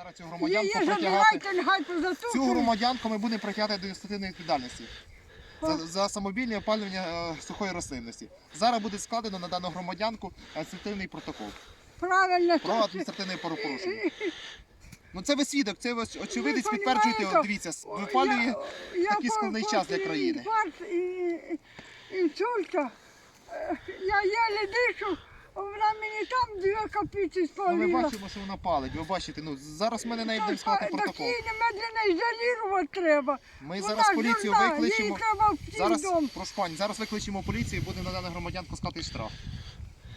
Зараз цю Її громадянку притягати. забирайте, нехай Цю громадянку ми будемо притягати до адміністративної відповідальності. За, за самовільне опалювання е, сухої рослинності. Зараз буде складено на дану громадянку адміністративний протокол Правильно. про адміністративне правопорушення. Ну це ви свідок, це ви очевидець Ви підтверджуєте, понімаєте? от дивіться, с- випалює. Такий складний час для країни. інфаркту і інсульта. е, Я еле дишу, вона мені там дві копійки Ну, ми бачимо, що вона палить. Ви бачите, ну зараз ми на неї будемо Так, складати так протокол. її немедленно ізолювати треба. Ми Вона зараз поліцію дурна, викличемо. Їй треба в Зараз, дом. прошу пані, зараз викличемо поліцію і буде на дану громадянку склати штраф.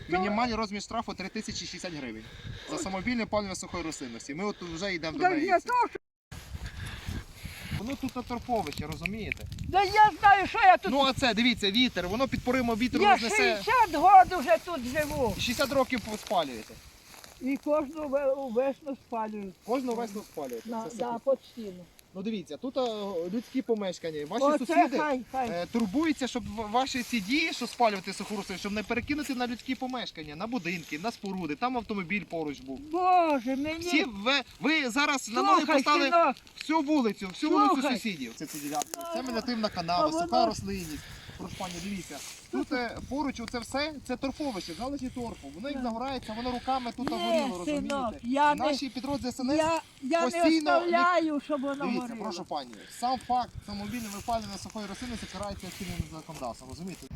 Мінімальний розмір штрафу 3060 гривень. За самовільне палення сухої рослинності. Ми от вже йдемо до неї. Воно тут на торфовище, розумієте? Да я знаю, що я тут. Ну а це, дивіться, вітер, воно під поримом вітру я рознесе. 60 років вже тут живу. 60 років спалюєте. І кожну весну спалюють. Кожну весну спалюєте. На, Це да, під постійно. Ну дивіться, тут а, людські помешкання. Ваші Оце сусіди хай, хай. е, турбуються, щоб в- ваші ці дії, що спалювати сухоруси, щоб не перекинути на людські помешкання, на будинки, на споруди. Там автомобіль поруч був. Боже, мені. Всі ви, ви зараз на ноги Слухай, поставили синок, всю вулицю, всю вулицю Слухай. сусідів. Це це. Це менативна А канава, воно- суха рослинність. Прошу дивіться. Тут е, поруч оце все, це торфовище, залиші торфу. Воно як нагорається, воно руками тут Ні, горіло, синок, розумієте? я не- Наші підрозділи СНС я, я не постійно оставляю, щоб воно Дивіться, горіло. прошу пані, сам факт самовільне випалення сухої рослини карається чинним законодавством, розумієте?